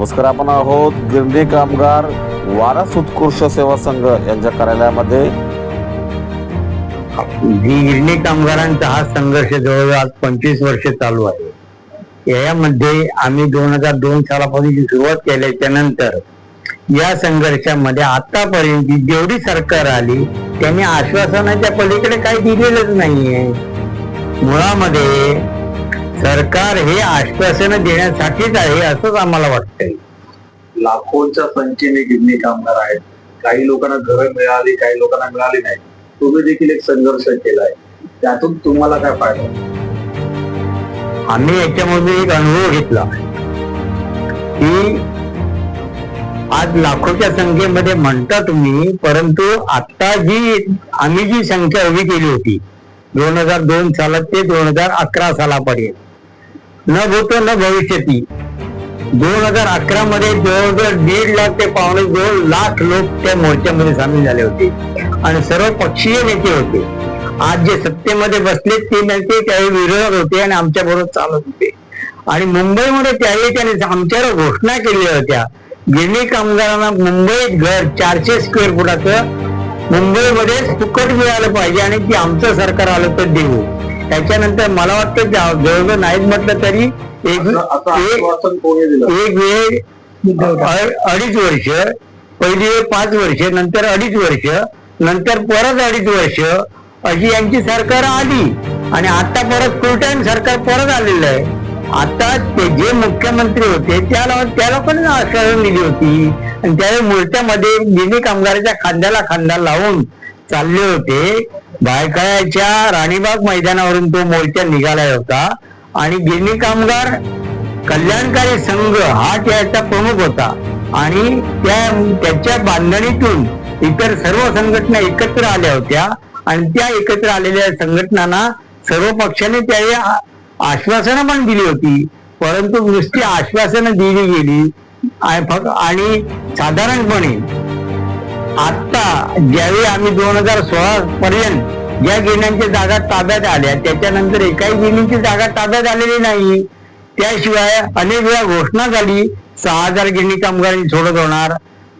नमस्कार आपण आहोत गिरणी कामगार वारस उत्कृष्ट सेवा संघ यांच्या कार्यालयामध्ये. गिरणी कामगारांचा हा संघर्ष जवळजवळ आज पंचवीस वर्ष चालू आहे. यामध्ये आम्ही दोन हजार दोन सालापासून जी सुरुवात केल्याच्यानंतर या संघर्षामध्ये आतापर्यंत जेवढी सरकार आली त्यांनी आश्वासनाच्या पलीकडे काही दिलेलंच नाहीये. मुळामध्ये सरकार हे आश्वासन देण्यासाठीच आहे असंच आम्हाला वाटतंय. लाखोंच्या संख्येने गिरणी कामगार आहेत. काही लोकांना घरं मिळाली काही लोकांना मिळाली नाही. तुम्ही देखील एक संघर्ष केलाय. त्यातून तुम्हाला काय फायदा? आम्ही याच्यामध्ये एक अनुभव घेतला. की आज लाखोच्या संख्येमध्ये म्हणता तुम्ही परंतु आता जी आम्ही जी संख्या उभी केली होती दोन हजार दोन सालात ते दोन हजार अकरा सालापर्यंत. न भूतो न भविष्यती. दोन हजार अकरा मध्ये जवळजवळ दीड लाख ते पावणे दोन लाख लोक त्या मोर्चामध्ये सामील झाले होते. आणि सर्व पक्षीय नेते होते. आज जे सत्तेमध्ये बसले ते नेते त्यावेळी विरोधात होते आणि आमच्या बरोबर चालत होते. आणि मुंबईमध्ये त्यावेळी त्याने आमच्यावर घोषणा केलेल्या होत्या. गिरणी कामगारांना मुंबईत घर चारशे स्क्वेअर फुटाचं मुंबईमध्ये फुकट मिळालं पाहिजे आणि ते आमचं सरकार आलं तर देऊ. त्याच्यानंतर मला वाटतं जवळजवळ नाहीच म्हटलं तरी एक वेळ अडीच वर्ष पहिली वेळ पाच वर्ष नंतर अडीच वर्ष नंतर परत अडीच वर्ष अशी यांची सरकार आली. आणि आता परत फुल टाइम सरकार परत आलेलं आहे. आता ते जे मुख्यमंत्री होते त्या त्या लोकांनी आश्वासन दिली होती. आणि त्यावेळी मुलट्यामध्ये गिरणी कामगाराच्या खांद्याला खांदा लावून चालले होते. बायकाळ्याच्या राणीबाग मैदानावरून तो मोर्चा निघाला होता. आणि गिरणी कामगार कल्याणकारी संघ हा त्याचा प्रमुख होता. आणि त्या त्याच्या बांधणीतून इतर सर्व संघटना एकत्र आल्या होत्या. आणि त्या एकत्र आलेल्या संघटनांना सर्व पक्षाने त्यावेळी आश्वासनं पण दिली होती. परंतु नुसती आश्वासनं दिली गेली. फक्त आणि साधारणपणे आता ज्यावेळी आम्ही दोन हजार सोळा पर्यंत ज्या गिरण्यांच्या जागा ताब्यात आल्या त्याच्यानंतर एकाही गिरणीची जागा ताब्यात आलेली नाही. त्याशिवाय अनेक वेळा घोषणा झाली सहा हजार गिरणी कामगारांनी सोडत होणार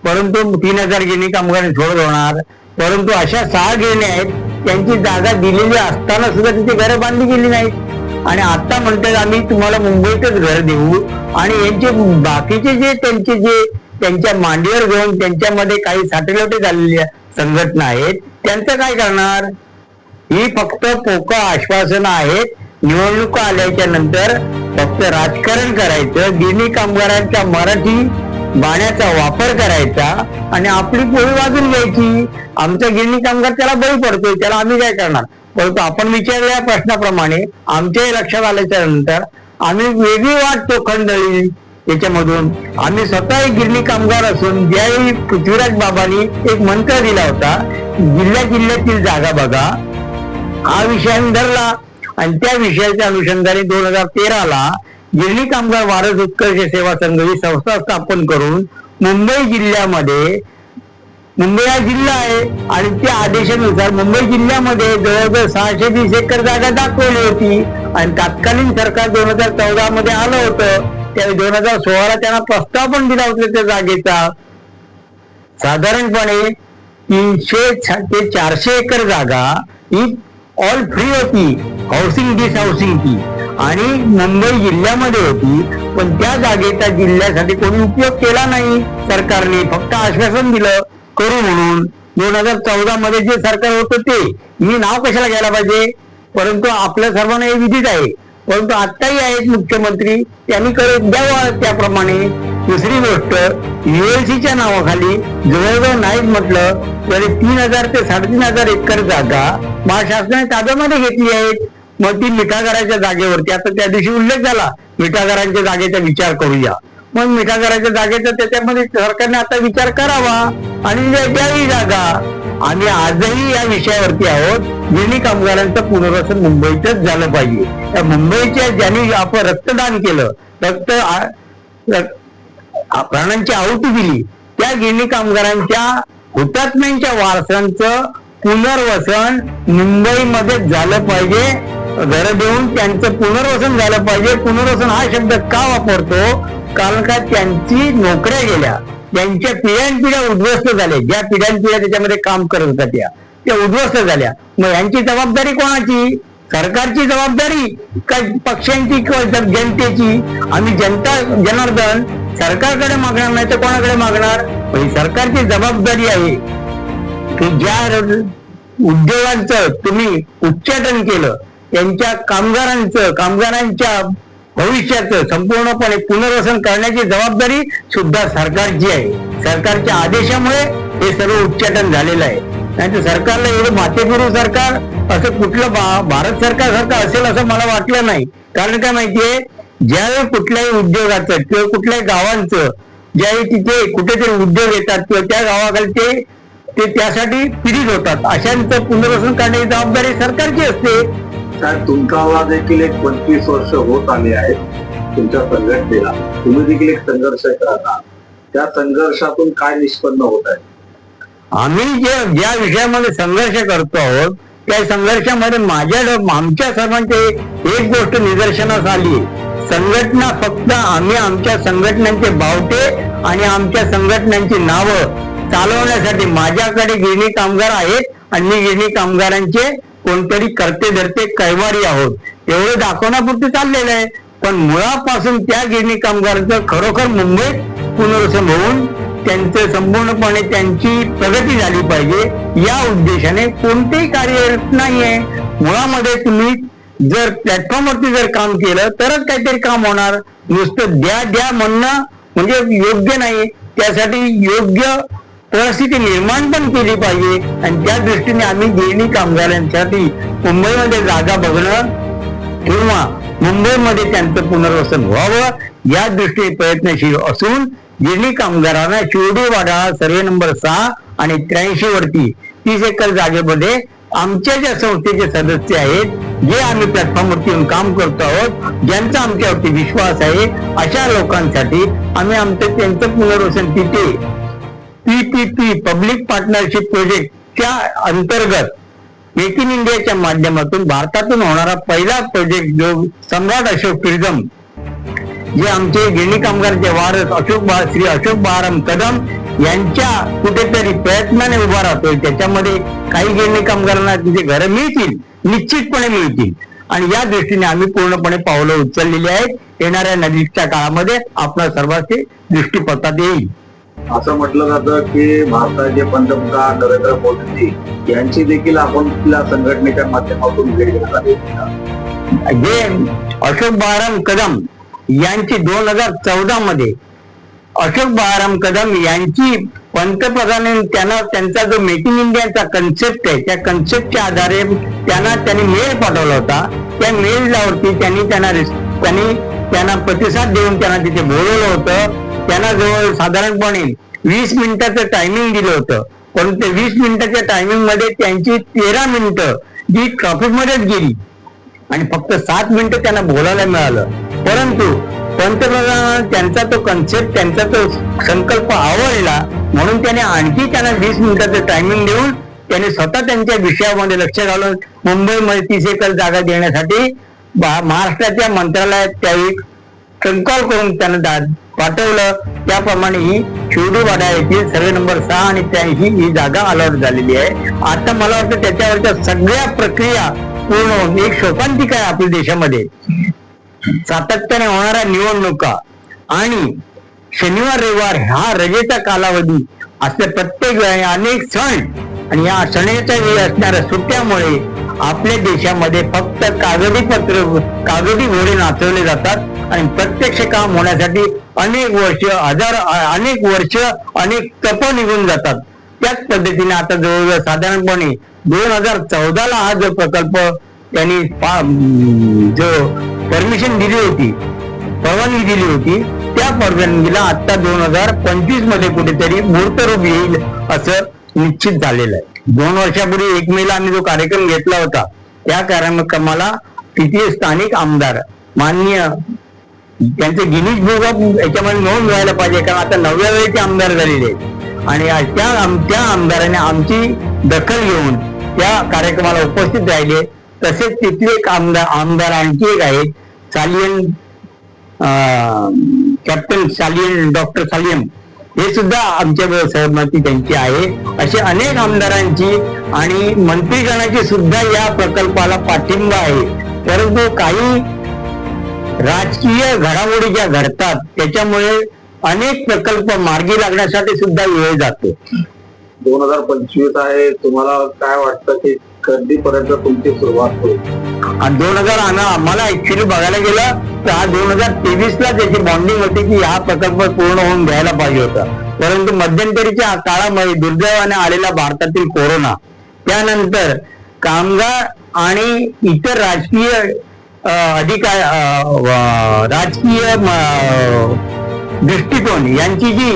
परंतु तीन हजार गिरणी कामगारांनी सोडत होणार परंतु अशा सहा गिरण्या आहेत त्यांची जागा दिलेली असताना सुद्धा तिथे घरं बांधली गेली नाहीत. आणि आता म्हणतात आम्ही तुम्हाला मुंबईतच घर देऊ. आणि यांचे बाकीचे जे त्यांचे जे त्यांच्या मांडीवर घेऊन त्यांच्यामध्ये काही साटेलोटे झालेल्या संघटना आहेत. त्यांचं काय करणार? ही फक्त पोकळ आश्वासनं आहेत. निवडणुका आल्याच्यानंतर फक्त राजकारण करायचं गिरणी कामगारांच्या मराठी बाण्याचा वापर करायचा आणि आपली पोळी वाजून घ्यायची. आमचा गिरणी कामगार त्याला बळी पडतोय त्याला आम्ही काय करणार? परंतु आपण विचारलेल्या प्रश्नाप्रमाणे आमच्याही लक्षात आल्याच्यानंतर आम्ही वेगळी वाट चोखंडळी याच्यामधून आम्ही स्वतः गिरणी कामगार असून ज्यावेळी पृथ्वीराज बाबांनी एक मंत्र दिला होता जिल्ह्या जिल्ह्यातील जागा बघा. हा विषय धरला आणि त्या विषयाच्या अनुषंगाने दोन हजार तेराला गिरणी कामगार वारस उत्कर्ष सेवा संघ ही संस्था स्थापन करून मुंबई जिल्ह्यामध्ये मुंबई हा जिल्हा आहे आणि त्या आदेशानुसार मुंबई जिल्ह्यामध्ये जवळजवळ सहाशे वीस एकर जागा दाखवली होती आणि तत्कालीन सरकार दोन हजार चौदा मध्ये आलं होतं. त्यावेळी दोन हजार सोळाला त्यांना प्रस्ताव पण दिला होता त्या जागेचा. साधारणपणे तीनशे ते चारशे एकर जागा ही ऑल फ्री होती. हाऊसिंग डिस हाऊसिंग ती आणि मुंबई जिल्ह्यामध्ये होती. पण त्या जागेचा जिल्ह्यासाठी कोणी उपयोग केला नाही. सरकारने फक्त आश्वासन दिलं करू म्हणून. दोन हजार चौदा मध्ये जे सरकार होतं ते. मी नाव कशाला घ्यायला पाहिजे? परंतु आपल्या सर्वांना हे विधित आहे. परंतु आत्ताही आहेत मुख्यमंत्री. त्यांनी करत द्यावा त्याप्रमाणे. दुसरी गोष्ट युएलसीच्या नावाखाली जवळजवळ नाहीच म्हटलं तरी तीन हजार ते साडेतीन हजार एकर जागा महाशासनाने ताब्यामध्ये घेतली आहेत. मग ती मिठागराच्या जागेवरती आता त्या दिवशी उल्लेख झाला मिठागरांच्या जागेचा विचार करूया. मग मिठागराच्या जागेचा त्याच्यामध्ये सरकारने आता विचार करावा. आणि द्यावी जागा आम्ही आजही या विषयावरती आहोत. गिरणी कामगारांचं पुनर्वसन मुंबईतच झालं पाहिजे. त्या मुंबईच्या ज्यांनी आपण रक्तदान केलं रक्त प्राण्यांची प्राणांची आहुती दिली त्या गिरणी कामगारांच्या हुतात्म्यांच्या वारसांचं पुनर्वसन मुंबईमध्ये झालं पाहिजे. घर देऊन त्यांचं पुनर्वसन झालं पाहिजे. पुनर्वसन हा शब्द का वापरतो? कारण का त्यांची नोकऱ्या गेल्या. त्यांच्या पिढ्यानपिढ्या उद्ध्वस्त झाल्या ज्या पिढ्यानपिढ्या त्याच्यामध्ये काम करत होत्या त्या त्या उद्ध्वस्त झाल्या. मग यांची जबाबदारी कोणाची? सरकारची जबाबदारी? का पक्षांची किंवा जनतेची? आम्ही जनता जनार्दन सरकारकडे मागणार नाही तर कोणाकडे मागणार? ही सरकारची जबाबदारी आहे की ज्या उद्योगांचं तुम्ही उच्चाटन केलं त्यांच्या कामगारांचं कामगारांच्या भविष्याचं संपूर्णपणे पुनर्वसन करण्याची जबाबदारी सुद्धा सरकारची आहे. सरकारच्या आदेशामुळे हे सर्व उच्चाटन झालेलं आहे. नाही तर सरकारला एवढं मातेपुरू सरकार असं कुठलं भारत सरकार सारखं असेल असं मला वाटलं नाही. कारण काय माहितीये ज्यावेळी कुठल्याही उद्योगाचं किंवा कुठल्याही गावांचं ज्यावेळी तिथे कुठेतरी उद्योग येतात किंवा त्या गावाकडे ते ते त्यासाठी पीडित होतात अशांचं पुनर्वसन करण्याची जबाबदारी सरकारची असते. साहेब तुमचा देखील एक पंचवीस वर्ष होत आले आहेत तुमच्या संघटनेला. तुम्ही देखील एक संघर्ष करत आहात. त्या संघर्षातून काय निष्पन्न होत आहे? आम्ही जे ज्या विषयामध्ये संघर्ष करतो आहोत त्या संघर्षामध्ये माझ्या आमच्या सर्वांचे एक गोष्ट निदर्शनास आली. संघटना फक्त आम्ही आमच्या संघटनांचे बावटे आणि आमच्या संघटनांची नावं चालवण्यासाठी माझ्याकडे गिरणी कामगार आहेत आणि मी गिरणी कामगारांचे कोणतरी करते धरते कैवारी आहोत. एवढं दाखवण्यापुरते चाललेलं आहे. पण मुळापासून त्या गिरणी कामगारांचं खरोखर मुंबईत पुनर्वसन होऊन त्यांचं संपूर्णपणे त्यांची प्रगती झाली पाहिजे या उद्देशाने कोणतेही कार्य नाहीये. मुळामध्ये तुम्ही जर प्लॅटफॉर्मवरती जर काम केलं तरच काहीतरी काम होणार. नुसतं द्या द्या म्हणणं म्हणजे योग्य नाही त्यासाठी योग्य परिस्थिती निर्माण पण केली पाहिजे. आणि त्या दृष्टीने आम्ही गिरणी कामगारांसाठी मुंबईमध्ये जागा बघणं किंवा मुंबईमध्ये त्यांचं पुनर्वसन व्हावं या दृष्टीने प्रयत्नशील असून गिरणी कामगारांना शिवडी वाडा सर्वे नंबर सहा आणि त्र्याऐंशी वरती तीस एकर जागेमध्ये आमच्या ज्या संस्थेचे सदस्य आहेत जे आम्ही प्लॅटफॉर्मवरती येऊन काम करतो आहोत ज्यांचा आमच्यावरती विश्वास आहे अशा लोकांसाठी आम्ही आमचं त्यांचं पुनर्वसन तिथे पीपीपी पब्लिक पार्टनरशिप प्रोजेक्टच्या अंतर्गत मेक इन इंडियाच्या माध्यमातून भारतातून होणारा पहिला प्रोजेक्ट जो सम्राट अशोक प्रिझम जे आमचे गिरणी कामगारचे वारस अशोक बा श्री अशोक बहाराम कदम यांच्या कुठेतरी प्रयत्नाने उभा राहतोय. त्याच्यामध्ये काही गिरणी कामगारांना तिथे घरं मिळतील निश्चितपणे मिळतील. आणि या दृष्टीने आम्ही पूर्णपणे पावलं उचललेली आहेत. येणाऱ्या नजीकच्या काळामध्ये आपल्या सर्वांचे दृष्टीपथात येईल. असं म्हटलं जातं की भारताचे पंतप्रधान नरेंद्र मोदीजी यांची देखील आपण आपल्या संघटनेच्या माध्यमातून भेट घेण्यात आली जे अशोक बहाराम कदम यांची दोन हजार चौदा मध्ये अशोक बहाराम कदम यांची पंतप्रधान त्यांना त्यांचा जो मेक इन इंडियाचा कन्सेप्ट आहे त्या कन्सेप्टच्या आधारे त्यांना त्यांनी मेल पाठवला होता. त्या मेलवरती त्यांनी त्यांना त्यांनी त्यांना प्रतिसाद देऊन त्यांना तिथे बोलवलं होतं. त्यांना जवळ साधारणपणे वीस मिनिटाचं टायमिंग दिलं होतं. परंतु ते वीस मिनिटाच्या टायमिंगमध्ये त्यांची तेरा मिनिटं जी ट्रॉफिक मध्येच गेली. आणि फक्त सात मिनिटं त्यांना बोलायला मिळालं. परंतु पंतप्रधान त्यांचा तो कन्सेप्ट त्यांचा तो संकल्प आवडला म्हणून त्याने आणखी त्यांना वीस मिनिटाचं टायमिंग देऊन त्याने स्वतः त्यांच्या विषयामध्ये लक्ष घालून मुंबईमध्ये तीस एकर जागा देण्यासाठी बा- महाराष्ट्राच्या मंत्रालयात त्यावेळी कॉल करून त्यांना दा- पाठवलं. त्याप्रमाणे ही शिवडीवाडा येथील सर्वे नंबर सहा आणि त्याही ही जागा अलॉट झालेली आहे. आता मला वाटतं त्याच्यावरच्या सगळ्या प्रक्रिया पूर्ण होऊन एक शोकांतिक आहे आपल्या देशामध्ये? सातत्याने होणाऱ्या निवडणुका आणि शनिवार रविवार हा रजेचा कालावधी असले प्रत्येक वेळी अनेक सण आणि या सणाच्या वेळी असणाऱ्या सुट्ट्यामुळे आपल्या देशामध्ये फक्त कागदी पत्र कागदी घोडे नाचवले जातात आणि प्रत्यक्ष काम होण्यासाठी अनेक वर्ष हजार अनेक वर्ष अनेक तप निघून जातात. त्याच पद्धतीने आता जवळजवळ साधारणपणे दोन हजार चौदाला हा जो प्रकल्प त्यांनी जो परमिशन दिली होती परवानगी दिली होती त्या परवानगीला आता दोन हजार पंचवीसमध्ये कुठेतरी मूर्तरूप येईल असं निश्चित झालेलं आहे. दोन वर्षापूर्वी एक मेला आम्ही जो कार्यक्रम घेतला होता त्या कार्यक्रमाला तिथे स्थानिक आमदार माननीय त्यांचे गिनीज बुक ऑफ याच्यामध्ये नोंद व्हायला पाहिजे कारण आता नवव्या वेळेचे आमदार झालेले आहेत. आणि त्या त्या आमदाराने आमची दखल घेऊन त्या कार्यक्रमाला उपस्थित राहिले. तसेच तिथले एक आमदार आमदार आणखी एक आहेत सालियन कॅप्टन सालियन डॉक्टर सालियन हे सुद्धा आमच्या सहमती त्यांची आहे. असे अनेक आमदारांची आणि मंत्रीगणाची सुद्धा या प्रकल्पाला पाठिंबा आहे. परंतु काही राजकीय घडामोडी ज्या घडतात त्याच्यामुळे अनेक प्रकल्प मार्गी लागण्यासाठी सुद्धा वेळ जातो. दोन हजार पंचवीस आहे. तुम्हाला काय वाटतं की कधीपर्यंत तुमची सुरुवात होईल? आणि दोन हजार आम्हाला ऍक्च्युली बघायला गेलं तर हा दोन हजार तेवीस ला त्याची बॉन्डिंग होती की हा प्रकल्प पूर्ण होऊन घ्यायला पाहिजे होता. परंतु मध्यंतरीच्या काळामध्ये दुर्दैवाने आलेला भारतातील कोरोना त्यानंतर कामगार आणि इतर राजकीय अधिकार राजकीय दृष्टिकोन यांची जी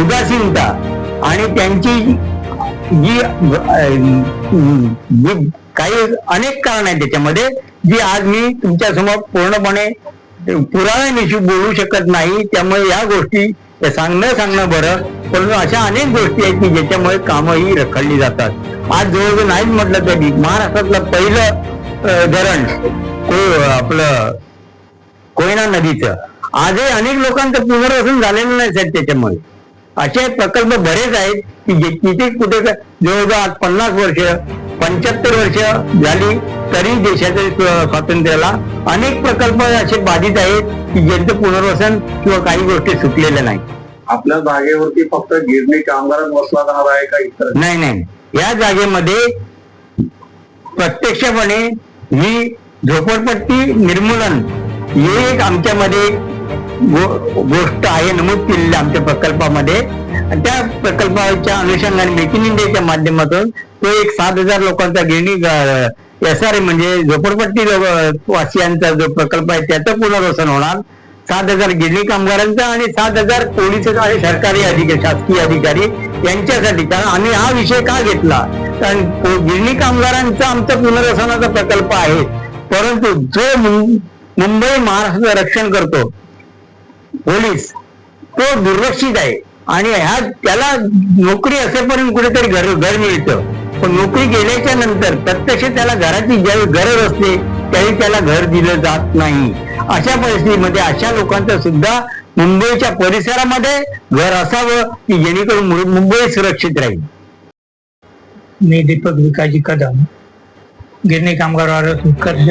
उदासीनता आणि त्यांची जी काही अनेक कारण आहेत त्याच्यामध्ये जी आज मी तुमच्यासमोर पूर्णपणे पुराव्यानिशी बोलू शकत नाही त्यामुळे या गोष्टी सांगणं सांगणं बरं परंतु अशा अनेक गोष्टी आहेत की ज्याच्यामुळे कामं रखडली जातात. आज जवळजवळ नाहीच म्हटलं तरी महाराष्ट्रातलं पहिलं धरण को- आपलं कोयना नदीचं. आजही अनेक लोकांचं पुनर्वसन झालेलं नाही साहेब त्याच्यामुळे. असे प्रकल्प बरेच आहेत की जे तिथे कुठे जवळजवळ आज पन्नास वर्ष पंच्याहत्तर वर्ष झाली तरी देशाच्या स्व- स्वातंत्र्याला अनेक प्रकल्प असे बाधित आहेत की ज्यांचं पुनर्वसन किंवा काही गोष्टी सुटलेल्या नाही. आपल्या जागेवरती फक्त गिरणी कामगारात बसला जाणार आहे का इतर? नाही नाही. या जागेमध्ये प्रत्यक्षपणे ही झोपडपट्टी निर्मूलन हे एक आमच्यामध्ये गोष्ट आहे नमूद केलेली आमच्या प्रकल्पामध्ये. त्या प्रकल्पाच्या अनुषंगाने मेक इन इंडियाच्या माध्यमातून तो एक सात हजार लोकांचा गिरणी एस आर म्हणजे झोपडपट्टी वासियांचा जो प्रकल्प आहे त्याचं पुनर्वसन होणार. सात हजार गिरणी कामगारांचा आणि सात हजार पोलीस आणि सरकारी अधिकारी शासकीय अधिकारी यांच्यासाठी. कारण आम्ही हा विषय का घेतला? कारण गिरणी कामगारांचा आमचा पुनर्वसनाचा प्रकल्प आहे. परंतु जो मुंबई महाराष्ट्राचं रक्षण करतो पोलीस तो दुर्लक्षित आहे. आणि ह्या त्याला नोकरी असेपर्यंत कुठेतरी घर घर मिळतं. पण नोकरी गेल्याच्यानंतर प्रत्यक्ष त्याला घराची ज्यावेळी गरज असते त्यावेळी त्याला घर दिलं जात नाही. अशा परिस्थितीमध्ये अशा लोकांचा सुद्धा मुंबईच्या परिसरामध्ये घर असावं की जेणेकरून मुंबई सुरक्षित राहील. मी दीपक विकाजी कदम गिरणी कामगार उत्कर्ष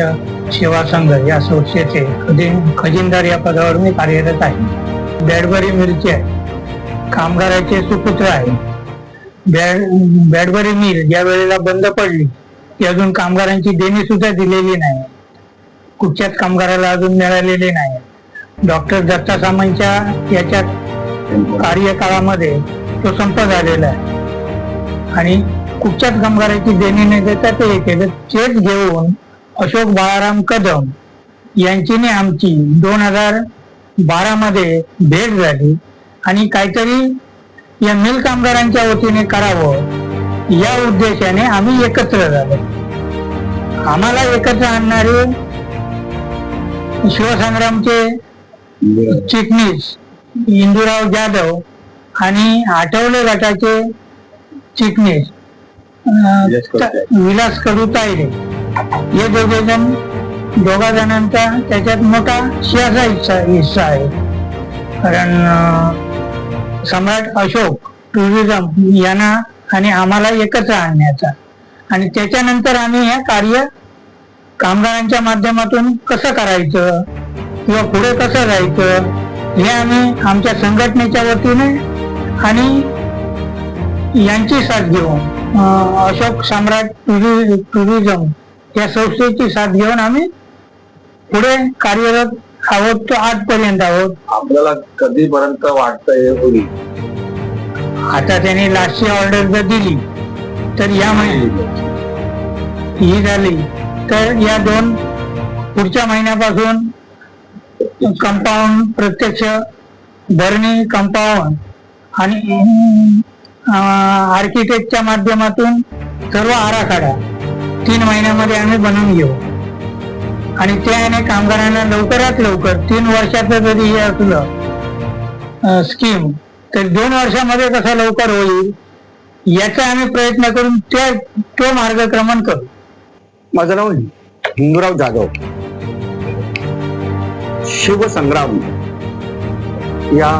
सेवा संघ या संस्थेचे खजिनदार या पदावर मी कार्यरत आहे. बॅडबरी मिलचे कामगाराचे सुपुत्र आहे. बॅड बॅडबरी मिल ज्या वेळेला बंद पडली ती अजून कामगारांची देणी सुद्धा दिलेली नाही. कुठच्याच कामगाराला अजून मिळालेली नाही. डॉक्टर दत्ता सामंतच्या याच्या कार्यकाळामध्ये तो संप झालेला आहे. आणि कुठच्याच कामगाराची देणी न देता ते हे केलं. तेच घेऊन अशोक बाळाराम कदम यांचीने आमची दोन हजार बारा मध्ये भेट झाली. आणि काहीतरी या मिल कामगारांच्या वतीने करावं या उद्देशाने आम्ही एकत्र झालो. आम्हाला एकत्र आणणारे शिवसंग्रामचे चिटणीस इंदुराव जाधव आणि आठवले गटाचे चिटणीस. विलास कडू तायडे हे दोघे जण दोघा जणांचा त्याच्यात मोठा सियासा हिस्सा हिस्सा आहे. कारण सम्राट अशोक टुरिझम यांना आणि आम्हाला एकत्र आणण्याचा. आणि त्याच्यानंतर आम्ही हे कार्य कामगारांच्या माध्यमातून कसं करायचं? किंवा पुढे कसं जायचं हे आम्ही आमच्या संघटनेच्या वतीने आणि यांची साथ घेऊन अशोक सम्राट टुरि टुरिझम या संस्थेची साथ घेऊन आम्ही पुढे कार्यरत आहोत तो आजपर्यंत आहोत. आपल्याला कधीपर्यंत वाटतं होईल? आता त्यांनी लास्टची ऑर्डर जर दिली तर या महिन्यात. ही झाली. तर या दोन पुढच्या महिन्यापासून कंपाऊंड प्रत्यक्ष भरणी कंपाऊंड आणि आर्किटेक्टच्या माध्यमातून सर्व आराखडा तीन महिन्यामध्ये आम्ही बनवून घेऊ. आणि त्याने कामगारांना लवकरात लवकर तीन वर्षाचं जरी हे असलं स्कीम तर दोन वर्षामध्ये कसं लवकर होईल याचा आम्ही प्रयत्न करून त्या तो मार्गक्रमण करू. माझं नाव हिंदूराव जाधव. शिवसंग्राम या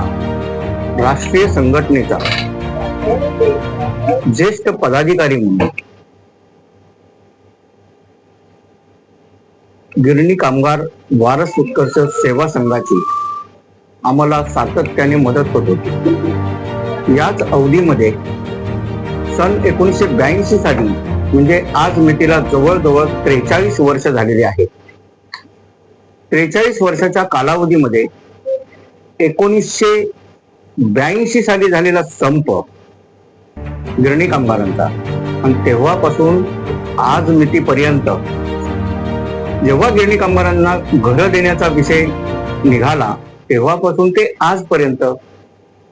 राष्ट्रीय संघटनेचा ज्येष्ठ पदाधिकारी म्हणून गिरणी कामगार वारस उत्कर्ष सेवा संघाची आम्हाला सातत्याने मदत होत होती. याच अवधीमध्ये सन एकोणीसशे ब्याऐंशी साली म्हणजे आज मितीला जवळजवळ त्रेचाळीस वर्ष झालेली आहेत त्रेचाळीस वर्षाच्या कालावधीमध्ये एकोणीसशे ब्याऐंशी साली झालेला संप गिरणी कामगारांचा. आणि तेव्हापासून आज मितीपर्यंत जेव्हा गिरणी कामगारांना घरं देण्याचा विषय निघाला तेव्हापासून ते आजपर्यंत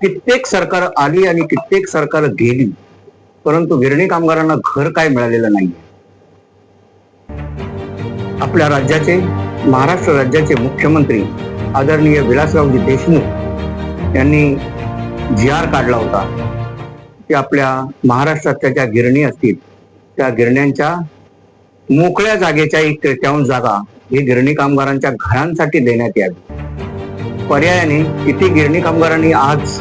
कित्येक सरकार आली आणि कित्येक सरकार गेली परंतु गिरणी कामगारांना घर काय मिळालेलं नाही आपल्या राज्याचे महाराष्ट्र राज्याचे मुख्यमंत्री आदरणीय विलासरावजी देशमुख यांनी जी आर काढला होता. की आपल्या महाराष्ट्रातल्या ज्या गिरणी असतील. त्या गिरण्यांच्या मोकळ्या जागेच्या एक तृतीयांश जागा ही गिरणी कामगारांच्या घरांसाठी देण्यात यावी. पर्यायाने किती गिरणी कामगारांनी आज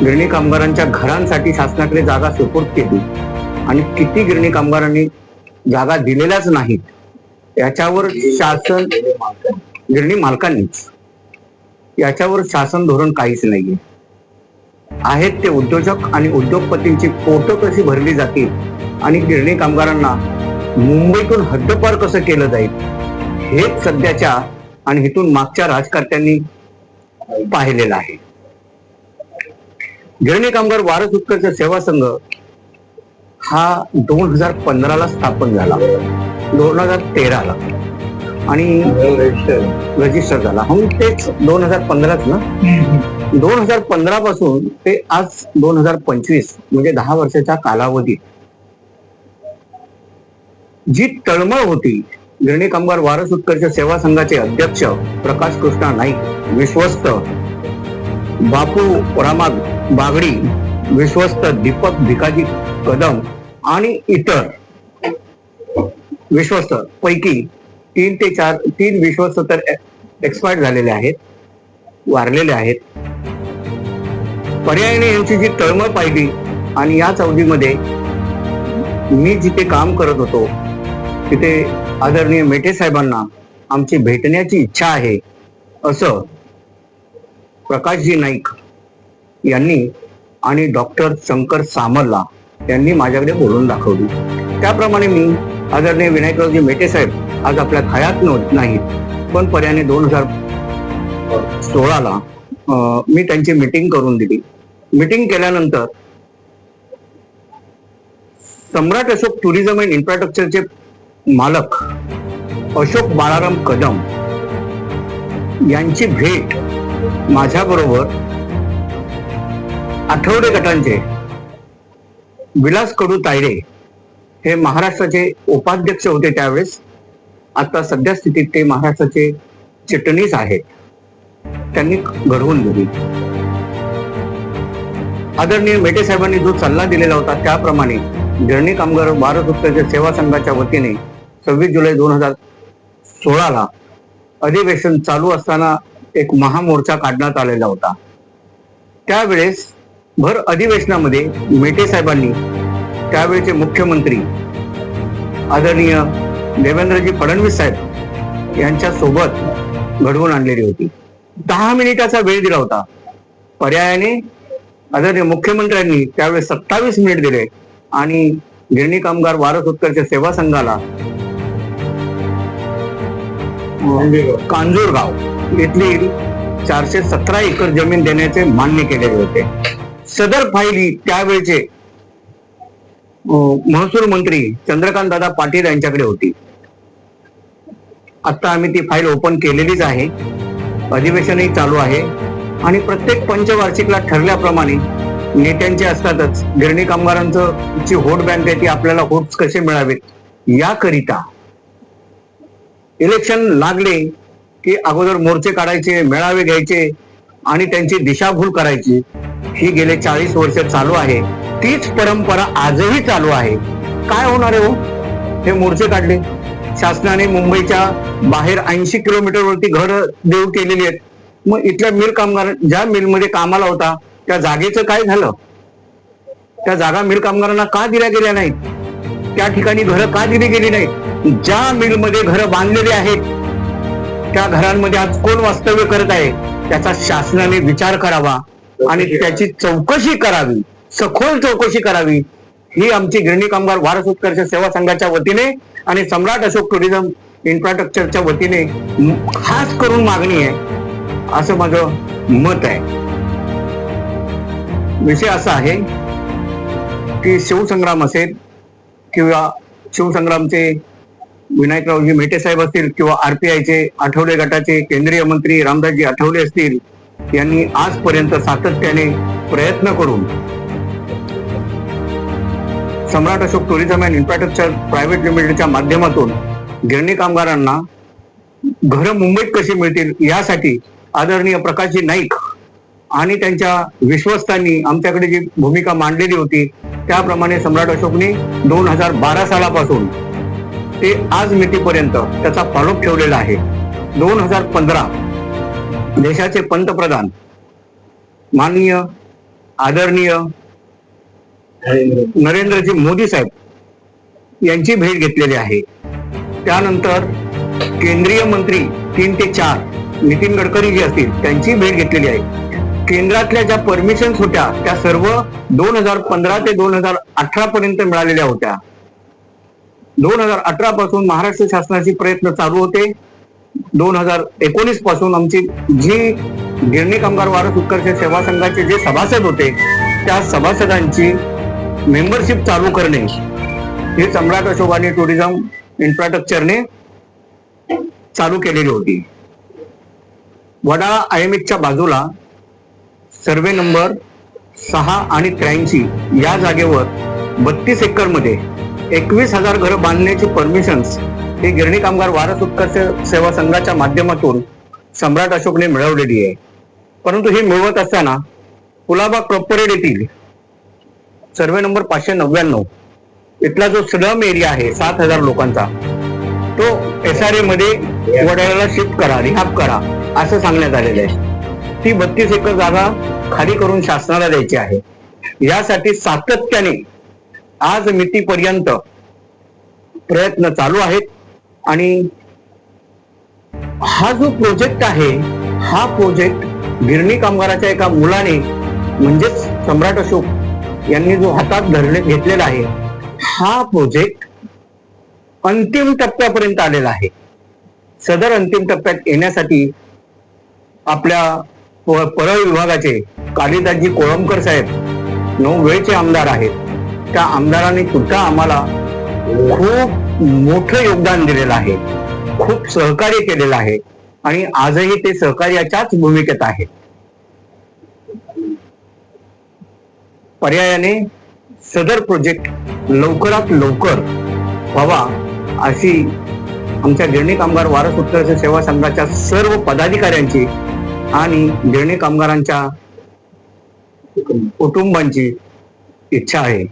गिरणी कामगारांच्या घरांसाठी शासनाकडे जागा सुपूर्द केली आणि किती गिरणी कामगारांनी जागा दिलेल्याच नाहीत. याच्यावर शासन गिरणी मालकांनी याच्यावर शासन धोरण काहीच नाहीये. आहेत ते उद्योजक आणि उद्योगपतींची पोट कशी भरली जातील आणि गिरणी कामगारांना मुंबईतून हद्दपार कसं केलं जाईल हेच सध्याच्या आणि इथून मागच्या राजकर्त्यांनी पाहिलेलं आहे. गिरणी कामगार वारस उत्कर्ष सेवा संघ हा दोन हजार पंधराला स्थापन झाला. दोन हजार तेराला आणि रजिस्टर झाला. हो तेच दोन हजार पंधराच ना? दोन हजार पंधरा पासून ते आज दोन हजार पंचवीस म्हणजे दहा वर्षाच्या कालावधीत. जी तळमळ होती गिरणी कामगार वारस उत्कर्ष सेवा संघाचे अध्यक्ष प्रकाश कृष्णा नाईक विश्वस्त. बापू रामा बागडी विश्वस्त दीपक भिकाजी कदम आणि इतर विश्वस्त पैकी तीन ते चार तीन विश्वस्त तर एक्सपायर्ड झालेले आहेत वारलेले आहेत. पर्यायाने यांची जी तळमळ पाहिली आणि याच अवधीमध्ये मी जिथे काम करत होतो तिथे आदरणीय मेटे साहेबांना आमची भेटण्याची इच्छा आहे असं प्रकाशजी नाईक यांनी आणि डॉक्टर शंकर सामरला यांनी माझ्याकडे बोलून दाखवली. त्याप्रमाणे मी आदरणीय विनायकरावजी मेटे साहेब आज आपल्या खयात नव्हत नाहीत. पण पर्याने दोन हजार सोळाला मी त्यांची मिटिंग करून दिली. मिटिंग केल्यानंतर सम्राट अशोक टुरिझम अँड इन्फ्रास्ट्रक्चरचे मालक अशोक बाळाराम कदम यांची भेट माझ्याबरोबर आठवडे गटांचे विलास कडू तायडे हे महाराष्ट्राचे उपाध्यक्ष होते त्यावेळेस. आता सध्या स्थितीत ते महाराष्ट्राचे चिटणीस आहेत. त्यांनी घडवून दिली आदरणीय मेटे साहेबांनी जो सल्ला दिलेला होता त्याप्रमाणे गिरणी कामगार भारत उत्तर सेवा संघाच्या वतीने सव्वीस जुलै दोन हजार सोळाला अधिवेशन चालू असताना एक महामोर्चा काढण्यात आलेला होता. त्यावेळेस भर अधिवेशनामध्ये मेटे साहेबांनी त्यावेळेचे मुख्यमंत्री आदरणीय देवेंद्रजी फडणवीस साहेब यांच्या सोबत घडवून आणलेली होती. दहा मिनिटाचा वेळ दिला होता. पर्यायाने आदरणीय मुख्यमंत्र्यांनी त्यावेळेस सत्तावीस मिनिट दिले आणि गिरणी कामगार वारस उत्कर्ष सेवा संघाला कांजूरगाव येथील चारशे सतरा एकर जमीन देण्याचे मान्य केलेले होते. सदर फायली त्यावेळचे महसूल मंत्री चंद्रकांत दादा पाटील यांच्याकडे होती. आता आम्ही ती फाईल ओपन केलेलीच आहे. अधिवेशनही चालू आहे. आणि प्रत्येक पंचवार्षिकला ठरल्याप्रमाणे नेत्यांचे असतातच गिरणी कामगारांचं जी व्होट बँक आहे ती आपल्याला होट्स कसे मिळावेत याकरिता इलेक्शन लागले की अगोदर मोर्चे काढायचे मेळावे घ्यायचे आणि त्यांची दिशाभूल करायची ही गेले चाळीस वर्ष चालू आहे. तीच परंपरा आजही चालू आहे. काय होणार आहे हो? हे मोर्चे काढले. शासनाने मुंबईच्या बाहेर ऐंशी किलोमीटर वरती घर देऊ केलेली आहेत. मग इथल्या मिल कामगार ज्या मिलमध्ये कामाला होता त्या जागेचं काय झालं? त्या जागा मिल कामगारांना का दिल्या गेल्या नाहीत? त्या ठिकाणी घरं का दिली गेली नाहीत? ज्या मिलमध्ये घरं बांधलेली आहेत त्या घरांमध्ये आज कोण वास्तव्य करत आहे? त्याचा शासनाने विचार करावा आणि त्याची चौकशी करावी सखोल चौकशी करावी. ही आमची गिरणी कामगार वारस उत्कर्ष सेवा संघाच्या वतीने आणि सम्राट अशोक टुरिझम इन्फ्रास्ट्रक्चरच्या वतीने खास करून मागणी आहे. असं माझं मत आहे. विषय असा आहे की शिवसंग्राम असेल किंवा शिवसंग्रामचे विनायकरावजी मेटे साहेब असतील किंवा आरपीआयचे आठवले गटाचे केंद्रीय मंत्री रामदासजी आठवले असतील यांनी आजपर्यंत सातत्याने प्रयत्न करून Samrat Ashok tourism and infrastructure private लिमिटेडच्या माध्यमातून गिरणी कामगारांना घरं मुंबईत कशी मिळतील यासाठी आदरणीय प्रकाशजी नाईक आणि त्यांच्या विश्वस्तांनी आमच्याकडे जी भूमिका मांडलेली होती त्याप्रमाणे सम्राट अशोकने दोन हजार बारा सालापासून ते आज मितीपर्यंत त्याचा फॉलोअप ठेवलेला आहे. दोन हजार पंधरा देशाचे पंतप्रधान माननीय आदरणीय नरेंद्रजी मोदी साहेब यांची भेट घेतलेली आहे. त्यानंतर केंद्रीय मंत्री तीन ते चार नितीन गडकरी जे असतील त्यांची भेट घेतलेली आहे. केंद्रातल्या ज्या परमिशन्स होत्या त्या सर्व दोन हजार पंधरा ते दोन हजार अठरा पर्यंत मिळालेल्या होत्या. दोन हजार अठरा पासून महाराष्ट्र शासनाचे प्रयत्न चालू होते. दोन हजार एकोणीसपासून आमची जी गिरणी कामगार वारस उत्कर्ष सेवा संघाचे जे सभासद होते त्या सभासदांची मेंबरशिप चालू करणे. हे सम्राट अशोकाने टुरिझम इन्फ्रास्ट्रक्चरने चालू केलेली होती. वडाळा आयएमएचच्या बाजूला सर्वे नंबर सहा आणि त्र्याऐंशी या जागेवर बत्तीस एकरमध्ये एकवीस हजार घरं बांधण्याची परमिशन्स ही गिरणी कामगार वारस उत्कर्ष सेवा संघाच्या माध्यमातून सम्राट अशोकने मिळवलेली आहे. परंतु ही मिळवत असताना कुलाबा कॉर्पोरेट येथील सर्वे नंबर पाचशे नव्याण्णव इथला जो स्लम एरिया आहे सात हजार लोकांचा तो एस आर ए मध्ये वडाळ्याला शिफ्ट करा रिहाब करा असं सांगण्यात आलेलं आहे. ती बत्तीस एकर जागा खाली करून शासनाला द्यायची आहे. यासाठी सातत्याने आज मितीपर्यंत प्रयत्न चालू आहेत. आणि हा जो प्रोजेक्ट आहे हा प्रोजेक्ट गिरणी कामगाराच्या एका मुलाने म्हणजेच सम्राट अशोक यांनी जो हातात धरले घेतलेला आहे हा प्रोजेक्ट अंतिम टप्प्यापर्यंत आलेला आहे. सदर अंतिम टप्प्यात येण्यासाठी आपल्या परळ विभागाचे कालिदासजी कोळंबकर साहेब नऊ वेळचे आमदार आहेत. त्या आमदारांनी सुद्धा आम्हाला खूप मोठं योगदान दिलेलं आहे. खूप सहकार्य केलेलं आहे. आणि आजही ते सहकार्याच्याच भूमिकेत आहे. पर्यायाने सदर प्रोजेक्ट लवकरात लवकर व्हावा अशी आमच्या गिरणी कामगार वारस सेवा संघाच्या सर्व पदाधिकाऱ्यांची आणि गिरणी कामगारांच्या कुटुंबांची इच्छा आहे.